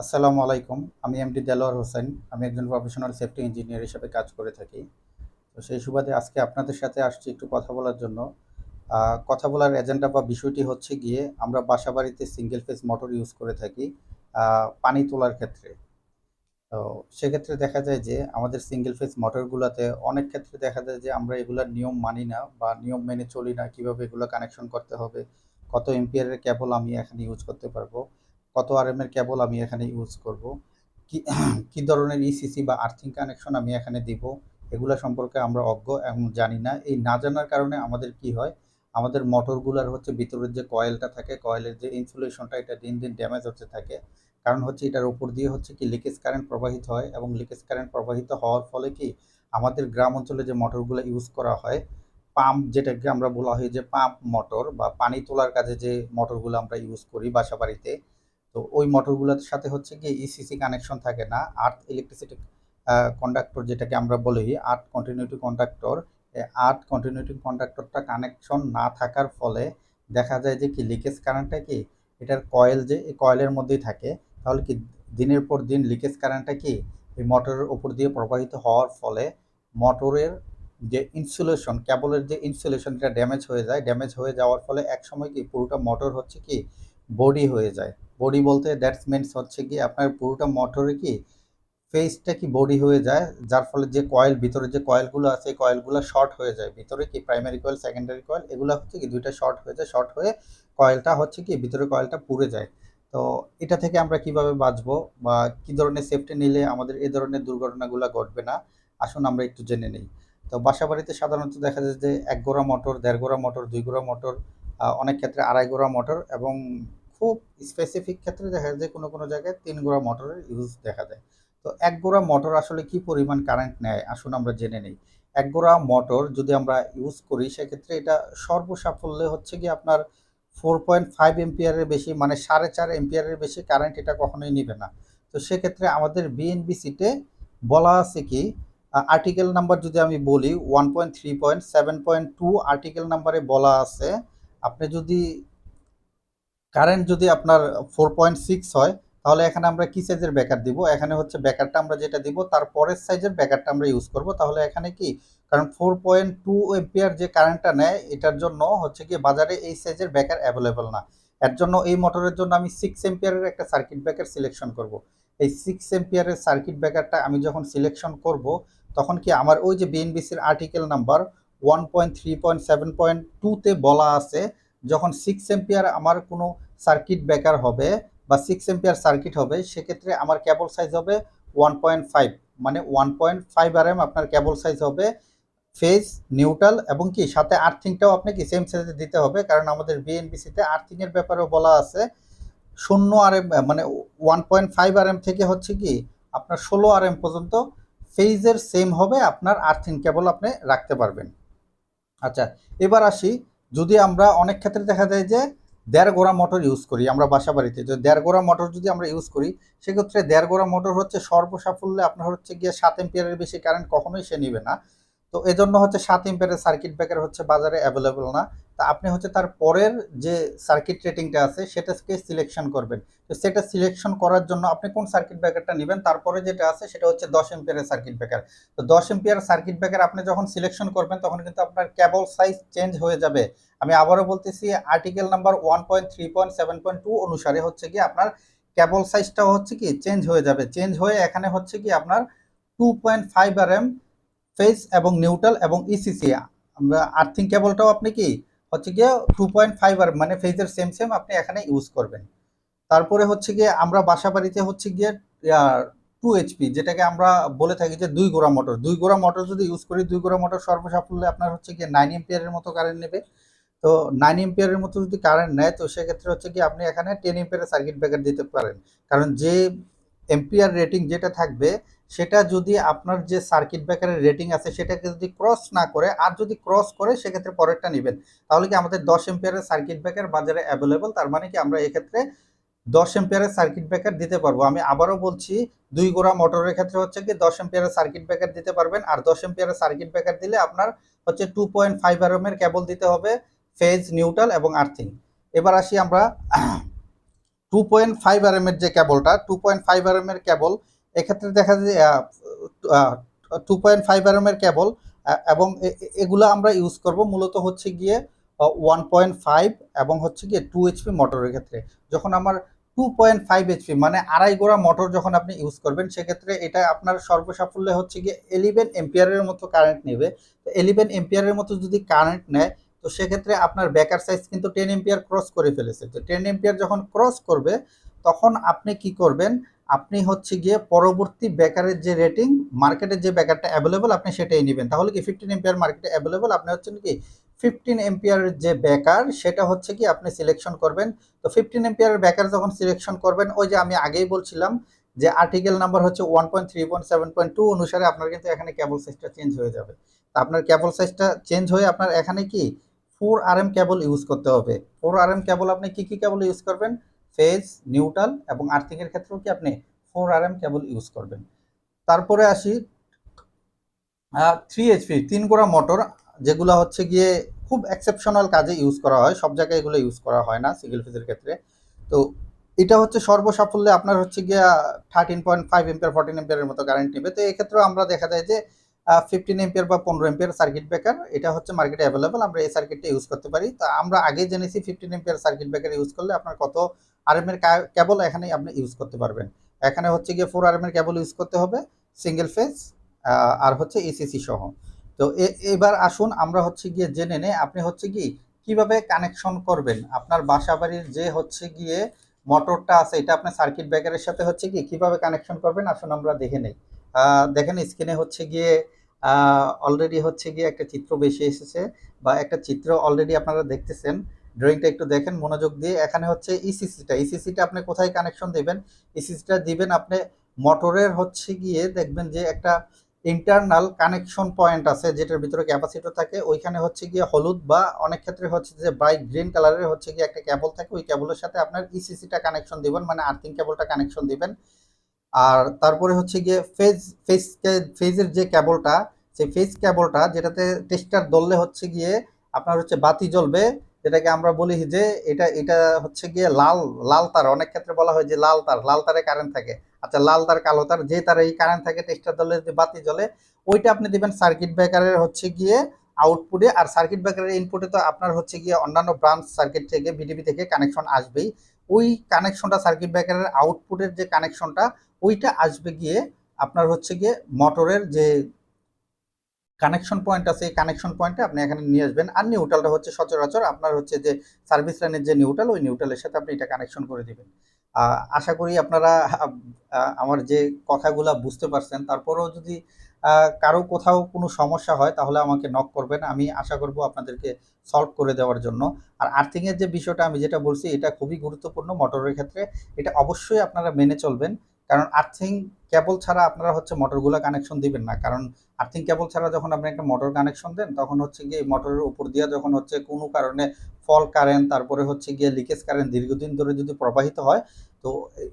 আসসালামু আলাইকুম। আমি এমডি দেলোয়ার হোসেন। আমি একজন প্রফেশনাল সেফটি ইঞ্জিনিয়ার হিসেবে কাজ করে থাকি। তো সেই সুবাদে আজকে আপনাদের সাথে আসছি একটু কথা বলার জন্য। কথা বলার এজেন্ডা বা বিষয়টি হচ্ছে গিয়ে, আমরা বাসা বাড়িতে সিঙ্গেল ফেজ মোটর ইউজ করে থাকি পানি তোলার ক্ষেত্রে। তো সেক্ষেত্রে দেখা যায় যে, আমাদের সিঙ্গেল ফেজ মোটরগুলোতে অনেক ক্ষেত্রে দেখা যায় যে, আমরা এগুলোর নিয়ম মানি না বা নিয়ম মেনে চলি না কীভাবে এগুলো কানেকশন করতে হবে, কত এম্পিয়ারের কেবল আমি এখানে ইউজ করতে পারব। কত আরএম এর কেবল আমি এখানে ইউজ করব? কি কি ধরনের ইসিসি বা আর্থিং কানেকশন আমি এখানে দিব? এগুলো সম্পর্কে আমরা অজ্ঞ এবং জানি না। এই না জানার কারণে আমাদের কি হয়? আমাদের মোটরগুলোর হচ্ছে ভিতরের যে কয়েলটা থাকে কয়েলের যে ইনসুলেশনটা এটা দিন দিন ড্যামেজ হতে থাকে। কারণ হচ্ছে এটার উপর দিয়ে হচ্ছে কি লিকেজ কারেন্ট প্রবাহিত হয় এবং লিকেজ কারেন্ট প্রবাহিত হওয়ার ফলে কি আমাদের গ্রাম অঞ্চলে যে মোটরগুলো ইউজ করা হয় পাম্প যেটাকে আমরা বলা হয় যে পাম্প মোটর বা পানি তোলার কাজে যে মোটরগুলো আমরা ইউজ করি বাসা বাড়িতে তো ওই মোটরগুলোর সাথে হচ্ছে কি ইসিসি কানেকশন থাকে না। আর্থ ইলেকট্রিসিটি কন্ডাক্টর যেটাকে আমরা বলি, earth continuity conductor earth continuity কন্ডাক্টরটা connection না থাকার ফলে দেখা যায় যে কি লিকেজ কারেন্টটা কি, এটার কয়েল যে, এই কয়েলের মধ্যেই থাকে। তাহলে কি দিনের পর দিন লিকেজ কারেন্টটা কি এই মোটরের উপর দিয়ে প্রবাহিত হওয়ার ফলে মোটরের যে ইনসুলেশন কেবলের যে ইনসুলেশন এটা ড্যামেজ হয়ে যায় ড্যামেজ হয়ে যাওয়ার ফলে একসময় কি পুরোটা মোটর হচ্ছে কি বডি হয়ে যায়। বডি বলতে দ্যাটস মিনস হচ্ছে কি আপনার পুরোটা মোটরে কি ফেসটা কি বডি হয়ে যায়, যার ফলে যে কয়েল ভিতরে যে কয়েলগুলো আছে, এই কয়েলগুলো শর্ট হয়ে যায়। ভিতরে কি প্রাইমারি কয়েল সেকেন্ডারি কয়েল এগুলো হচ্ছে কি দুইটা শর্ট হয়ে যায়। শর্ট হয়ে কয়েলটা হচ্ছে কি ভিতরে কয়েলটা পুড়ে যায়। তো এটা থেকে আমরা কীভাবে বাঁচবো বা কি ধরনের সেফটি নিলে আমাদের এ ধরনের দুর্ঘটনাগুলো ঘটবে না, আসুন আমরা একটু জেনে নিই। তো বাসা বাড়িতে সাধারণত দেখা যায় যে এক গোড়া মোটর দেড় গোড়া মোটর দুই গোড়া মোটর অনেক ক্ষেত্রে আড়াই গোড়া মোটর এবং খুব স্পেসিফিক ক্ষেত্রে দেখা যায় কোনো কোনো জায়গায় তিন গোড়া মোটরের ইউজ দেখা যায়। তো এক গোড়া মোটর আসলে কি পরিমাণ কারেন্ট নেয়? আসুন আমরা জেনে নিই। এক গোড়া মোটর যদি আমরা ইউজ করি, সেক্ষেত্রে এটা সর্বসাফল্যে হচ্ছে কি আপনার ফোর পয়েন্ট ফাইভ এম্পিয়ারের বেশি মানে সাড়ে চার এম্পিয়ারের বেশি কারেন্ট এটা কখনোই নিবে না। তো সেক্ষেত্রে আমাদের বিএনবিসিতে বলা আছে কি আর্টিকেল নাম্বার যদি আমি বলি one point three point seven point two article নাম্বারে বলা আছে, আপনি যদি কারেন্ট যদি আপনার ফোর পয়েন্ট সিক্স হয়, তাহলে এখানে আমরা কি সাইজের ব্যাকার দিব? এখানে হচ্ছে ব্যাকারটা আমরা যেটা দিব, তার পরের সাইজের ব্যাকারটা আমরা ইউজ করব। তাহলে এখানে কি? কারণ ফোর পয়েন্ট টু এম্পিয়ার যে কারেন্টটা নেয়, এটার জন্য হচ্ছে কি বাজারে এই সাইজের ব্যাকার অ্যাভেলেবল না। এর জন্য এই মোটরের জন্য আমি সিক্স এম্পিয়ারের একটা সার্কিট ব্যাকার সিলেকশন করব। এই সিক্স এম্পিয়ারের সার্কিট ব্যাকারটা আমি যখন সিলেকশন করব, তখন কি আমার ওই যে বিএনবিসির article number one point three point seven point টুতে বলা আছে, যখন সিক্স এম্পিয়ার আমার কোনো সার্কিট ব্রেকার হবে বা সিক্স এম্পিয়ার সার্কিট হবে, সেক্ষেত্রে আমার কেবল সাইজ হবে ওয়ান পয়েন্ট ফাইভ মানে one point five R M আপনার কেবল সাইজ হবে ফেজ নিউট্রাল এবং কি সাথে আর্থিংটাও আপনাকে সেম সাইজে দিতে হবে, কারণ আমাদের বিএনবিসিতে আর্থিংয়ের ব্যাপারেও বলা আছে। শূন্য আর এম মানে one point five R M থেকে হচ্ছে কি আপনার ষোলো আর এম পর্যন্ত ফেজের সেম হবে আপনার আর্থিং কেবল আপনি রাখতে পারবেন। আচ্ছা এবার আসি, যদি আমরা অনেক ক্ষেত্রে দেখা যায় যে দেড় গোড়া মোটর ইউজ করি, আমরা বাসা বাড়িতে যদি দেড় গোড়া মোটর যদি আমরা ইউজ করি, সেক্ষেত্রে দেড় গোড়া মোটর হচ্ছে সর্বসাফল্যে আপনার হচ্ছে গিয়ে সাত এম্পিয়ারের বেশি কারেন্ট কখনোই সে নেবে না। তো এজন্য হচ্ছে সাত এম্পিয়ারের সার্কিট ব্রেকার হচ্ছে বাজারে অ্যাভেলেবল না। তা আপনি হচ্ছে তার পরের যে সার্কিট রেটিংটা আছে, সেটাকে সিলেকশন করবেন। তো সেটা সিলেকশন করার জন্য আপনি কোন সার্কিট ব্রেকারটা নেবেন, তারপরে যেটা আছে সেটা হচ্ছে দশ এম্পিয়ারের সার্কিট ব্রেকার তো দশ এম্পিয়ার সার্কিট ব্রেকার আপনি যখন সিলেকশন করবেন, তখন কিন্তু আপনার কেবল সাইজ চেঞ্জ হয়ে যাবে। আমি আবারও বলতেছি article number one point three point seven point two অনুসারে হচ্ছে কি আপনার কেবল সাইজটাও হচ্ছে কি চেঞ্জ হয়ে যাবে। চেঞ্জ হয়ে এখানে হচ্ছে কি আপনার two point five R M phase এবং নিউট্রাল এবং ইসিসি আমরা আর্থিং কেবলটাও আপনি কি, হচ্ছে গিয়ে টু পয়েন্ট ফাইভ আর মানে ফেজের সেম সেম আপনি এখানে ইউজ করবেন। তারপরে হচ্ছে গিয়ে আমরা বাসা বাড়িতে হচ্ছে গিয়ে টু এইচপি যেটাকে আমরা বলে থাকি যে দুই গোড়া মোটর দুই গোড়া মোটর যদি ইউজ করি, দুই গোড়া মোটর সর্বসাফল্যে আপনার হচ্ছে গিয়ে নাইন এম্পিয়ারের মতো কারেন্ট নেবে। তো নাইন এম্পিয়ারের মতো যদি কারেন্ট নেয়, তো সেক্ষেত্রে হচ্ছে কি আপনি এখানে টেন এম্পিয়ারের সার্কিট ব্রেকার দিতে পারেন। কারণ যে এম্পিয়ার রেটিং যেটা থাকবে সেটা যদি আপনার যে সার্কিট ব্রেকারের রেটিং আছে, সেটাকে যদি ক্রস না করে, আর যদি ক্রস করে, সেক্ষেত্রে পরেরটা নেবেন। তাহলে কি আমাদের দশ এম্পিয়ারের সার্কিট ব্রেকার বাজারে অ্যাভেলেবল তার মানে কি আমরা এক্ষেত্রে দশ এম্পিয়ারের সার্কিট ব্রেকার দিতে পারব। আমি আবারও বলছি, দুই গোড়া মোটরের ক্ষেত্রে হচ্ছে কি, দশ এম্পিয়ারের সার্কিট ব্রেকার দিতে পারবেন। আর দশ এম্পিয়ারের সার্কিট ব্রেকার দিলে আপনার হচ্ছে টু পয়েন্ট ফাইভ আর এর কেবল দিতে হবে ফেজ নিউট্রাল এবং আর্থিং এবার আসি আমরা টু পয়েন্ট ফাইভ আর এর যে কেবলটা টু পয়েন্ট ফাইভ আর এর কেবল এক্ষেত্রে দেখা যায় টু পয়েন্ট ফাইভ আর এর কেবল এবং এগুলো আমরা ইউজ করব মূলত হচ্ছে গিয়ে ওয়ান পয়েন্ট ফাইভ এবং হচ্ছে গিয়ে টু এইচপি মোটরের ক্ষেত্রে। যখন আমার টু পয়েন্ট ফাইভ এইচপি মানে আড়াই গোড়া মোটর যখন আপনি ইউজ করবেন, সেক্ষেত্রে এটা আপনার সর্বসাফল্যে হচ্ছে গিয়ে এলিভেন এম্পিয়ারের মতো কারেন্ট নেবে। তো এলিভেন এম্পিয়ারের মতো যদি কারেন্ট নেয়, তো সেক্ষেত্রে আপনার ব্যাকার সাইজ কিন্তু টেন এম্পিয়ার ক্রস করে ফেলেছে। তো টেন এম্পিয়ার যখন ক্রস করবে, তখন আপনি কি করবেন আপনি হচ্ছে গিয়ে পরবর্তী ব্যাকারের যে রেটিং মার্কেটের যে ব্যাকারটা অ্যাভেলেবল আপনি সেটাই নেবেন। তাহলে কি ফিফটিন এম্পিয়ার মার্কেটে অ্যাভেলেবল আপনি হচ্ছেন কি ফিফটিন এম্পিয়ারের যে ব্যাকার সেটা হচ্ছে কি আপনি সিলেকশন করবেন। তো ফিফটিন এম্পিয়ারের ব্যাকার যখন সিলেকশন করবেন, ওই যে আমি আগেই বলছিলাম যে আর্টিকেল নাম্বার হচ্ছে one point three point seven point two অনুসারে আপনার কিন্তু এখানে ক্যাবল সাইজটা চেঞ্জ হয়ে যাবে। তা আপনার ক্যাবল সাইজটা চেঞ্জ হয়ে আপনার এখানে কি four R M cable use করতে হবে। ফোর আর এম ক্যাবল আপনি কী কী ক্যাবল ইউজ করবেন? ফেজ নিউট্রাল এবং আর্থিকের ক্ষেত্রেও কি আপনি four R M cable use করবেন। তারপরে আসি থ্রি এইচপি তিন গোড়া মোটর যেগুলো হচ্ছে গিয়ে খুব এক্সেপশনাল কাজে ইউজ করা হয়, সব জায়গায় এগুলো ইউজ করা হয় না সিঙ্গেল ফেজের ক্ষেত্রে। তো এটা হচ্ছে সর্বসাফল্যে আপনার হচ্ছে গিয়া thirteen point five ampere fourteen এম্পিয়ারের মতো কারেন্ট নেবে। তো এক্ষেত্রেও আমরা দেখা যায় যে ফিফটিন এম্পিয়ার বা পনেরো এম্পিয়ার সার্কিট ব্রেকার এটা হচ্ছে মার্কেটে অ্যাভেলেবল আমরা এই সার্কিটটা ইউজ করতে পারি। তো আমরা আগে জেনেছি fifteen ampere circuit breaker use করলে আপনার কত আরএম এর কেবল এখানে আপনি ইউজ করতে পারবেন। এখানে হচ্ছে গিয়ে ফোর আরএম এর কেবল ইউজ করতে হবে সিঙ্গেল ফেজ আর হচ্ছে ইসিসি সহ। তো এবার আসুন আমরা হচ্ছে গিয়ে জেনে নেই, আপনি হচ্ছে কি কীভাবে কানেকশন করবেন? আপনার বাসা বাড়ির যে হচ্ছে গিয়ে মোটরটা আছে, এটা আপনার সার্কিট ব্রেকারের সাথে হচ্ছে কি কীভাবে কানেকশন করবেন? আসুন আমরা দেখে নেই। দেখেন স্ক্রিনে হচ্ছে গিয়ে অলরেডি হচ্ছে গিয়ে একটা চিত্র বেশি এসেছে, বা একটা চিত্র অলরেডি আপনারা দেখতেছেন। ড্রয়িংটা একটু দেখেন, মনোযোগ দিয়ে। এখানে হচ্ছে ইসিসিটা ইসিসিটা আপনি কোথায় কানেকশন দিবেন? ইসিসিটা দিবেন আপনি মোটরের হচ্ছে গিয়ে দেখবেন যে একটা ইন্টারনাল কানেকশন পয়েন্ট আছে, যেটার ভিতরে ক্যাপাসিটর থাকে। ওইখানে হচ্ছে গিয়ে হলুদ বা অনেক ক্ষেত্রে হচ্ছে যে ব্রাইট গ্রিন কালারের হচ্ছে গিয়ে একটা কেবল থাকে। ওই কেবলের সাথে আপনার ইসিসিটা কানেকশন দিবেন মানে আর্থিং কেবলটা কানেকশন দিবেন। আর তারপরে হচ্ছে গিয়ে ফেজ ফেজ ফেজের যে কেবলটা সেই ফেজ কেবলটা যেটাতে টেস্টার দললে হচ্ছে গিয়ে আপনার হচ্ছে বাতি জ্বলবে। যেটাকে আমরা বলি যে এটা এটা হচ্ছে গিয়ে লাল লাল তার। অনেক ক্ষেত্রে বলা হয় যে লাল তার, লাল তারে কারেন্ট থাকে। আচ্ছা লাল তার কালো তার, যে তার এই কারেন্ট থাকে টেস্টার দলের যে বাতি জ্বলে, ওইটা আপনি দিবেন সার্কিট ব্রেকারের হচ্ছে গিয়ে আউটপুটে আর সার্কিট ব্রেকারের ইনপুটে তো আপনার হচ্ছে গিয়ে অন্যান্য ব্রাঞ্চ সার্কিট থেকে বিডিবি থেকে কানেকশন আসবেই। ওই কানেকশনটা সার্কিট ব্রেকারের আউটপুটের যে কানেকশনটা ওইটা আসবে গিয়ে আপনার হচ্ছে গিয়ে মোটরের যে কানেকশন পয়েন্ট আছে, এই কানেকশন পয়েন্টে আপনি এখানে নিয়ে আসবেন। আর নিউট্রালটা হচ্ছে সচরাচর আপনার হচ্ছে যে সার্ভিস লাইনের যে নিউট্রাল ওই নিউট্রালের সাথে আপনি এটা কানেকশন করে দেবেন। আশা করি আপনারা আমার যে কথাগুলা বুঝতে পারছেন, তারপরেও যদি কারও কোথাও কোনো সমস্যা হয়, তাহলে আমাকে নক করবেন। আমি আশা করব আপনাদেরকে সলভ করে দেওয়ার জন্য। আর আর্থিংয়ের যে বিষয়টা, আমি যেটা বলছি, এটা খুবই গুরুত্বপূর্ণ মোটরের ক্ষেত্রে। এটা অবশ্যই আপনারা মেনে চলবেন। কারণ আর্থিং কেবল ছাড়া আপনারা হচ্ছে মোটরগুলো কানেকশন দিবেন না। কারণ আর্থিং কেবল ছাড়া যখন আপনি একটা মোটর কানেকশন দেন, তখন হচ্ছে গিয়ে মোটরের উপর দিয়ে যখন হচ্ছে কোনো কারণে ফল কারেন্ট তারপরে হচ্ছে গিয়ে লিকেজ কারেন্ট দীর্ঘদিন ধরে যদি প্রবাহিত হয়, তো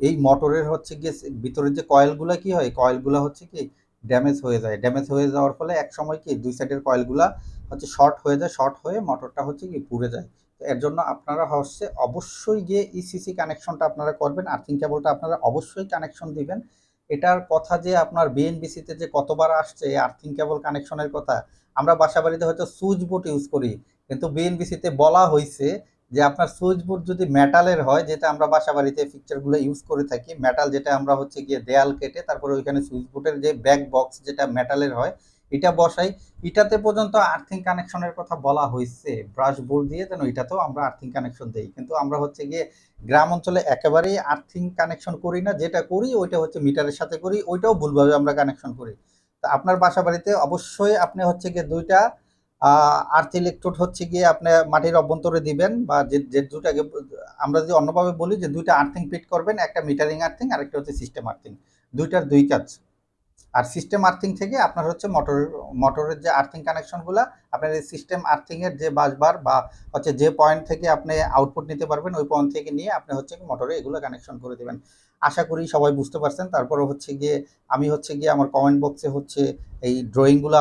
এই মোটরের হচ্ছে গিয়ে ভিতরের যে কয়েলগুলো কি হয় কয়েলগুলো হচ্ছে কি ড্যামেজ হয়ে যায়। ড্যামেজ হয়ে যাওয়ার ফলে এক সময় কি দুই সাইডের কয়েলগুলা হচ্ছে শর্ট হয়ে যায় শর্ট হয়ে মোটরটা হচ্ছে কি পুড়ে যায়। এর জন্য আপনারা হচ্ছে অবশ্যই গিয়ে ইসিসি কানেকশনটা আপনারা করবেন আর্থিং কেবলটা আপনারা অবশ্যই কানেকশন দিবেন। এটার কথা যে আপনার বিএনবিসিতে যে কতবার আসছে আর্থিং কেবল কানেকশনের কথা, আমরা বাসা বাড়িতে হয়তো সুইচ বোর্ড ইউজ করি, কিন্তু বিএনবিসিতে বলা হয়েছে যে আপনার সুইচ বোর্ড যদি মেটালের হয়, যেটা আমরা বাসা বাড়িতে ফিকচারগুলো ইউজ করে থাকি মেটাল যেটা আমরা হচ্ছে গিয়ে দেয়াল কেটে, তারপরে ওইখানে সুইচ বোর্ডের যে ব্যাক বক্স যেটা মেটালের হয় এটা বসাই। এটাতে পর্যন্ত আর্থিং কানেকশনের কথা বলা হয়েছে ব্রাশ বোর্ড দিয়ে যেন এটাতেও আমরা আর্থিং কানেকশন দিই। কিন্তু আমরা হচ্ছে গিয়ে গ্রাম অঞ্চলে একেবারেই আর্থিং কানেকশন করি না। যেটা করি, ওইটা হচ্ছে মিটারের সাথে করি, ওইটাও ভুলভাবে আমরা কানেকশন করি। তা আপনার বাসা বাড়িতে অবশ্যই আপনি হচ্ছে গিয়ে দুইটা আর্থ ইলেকট্রোড হচ্ছে গিয়ে আপনি মাটির অভ্যন্তরে দিবেন বা যে দুটাকে আমরা যদি অন্যভাবে বলি যে দুইটা আর্থিং ফিট করবেন, একটা মিটারিং আর্থিং আর একটা হচ্ছে সিস্টেম আর্থিং। দুইটার দুই কাজ। আর সিস্টেম আর্থিং থেকে আপনার হচ্ছে মোটরের মোটরের যে আর্থিং কানেকশনগুলো আপনার এই সিস্টেম আর্থিংয়ের যে বাসবার বা হচ্ছে যে পয়েন্ট থেকে আপনি আউটপুট নিতে পারবেন, ওই পয়েন্ট থেকে নিয়ে আপনি হচ্ছে মোটরে এগুলো কানেকশন করে দেবেন। আশা করি সবাই বুঝতে পারছেন। তারপরে হচ্ছে গিয়ে আমি হচ্ছে গিয়ে আমার কমেন্ট বক্সে হচ্ছে এই ড্রয়িংগুলো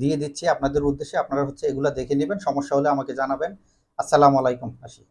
দিয়ে দিচ্ছি। আপনাদের উদ্দেশ্যে আপনারা হচ্ছে এগুলো দেখে নেবেন। সমস্যা হলে আমাকে জানাবেন। আসসালামু আলাইকুম, আসি।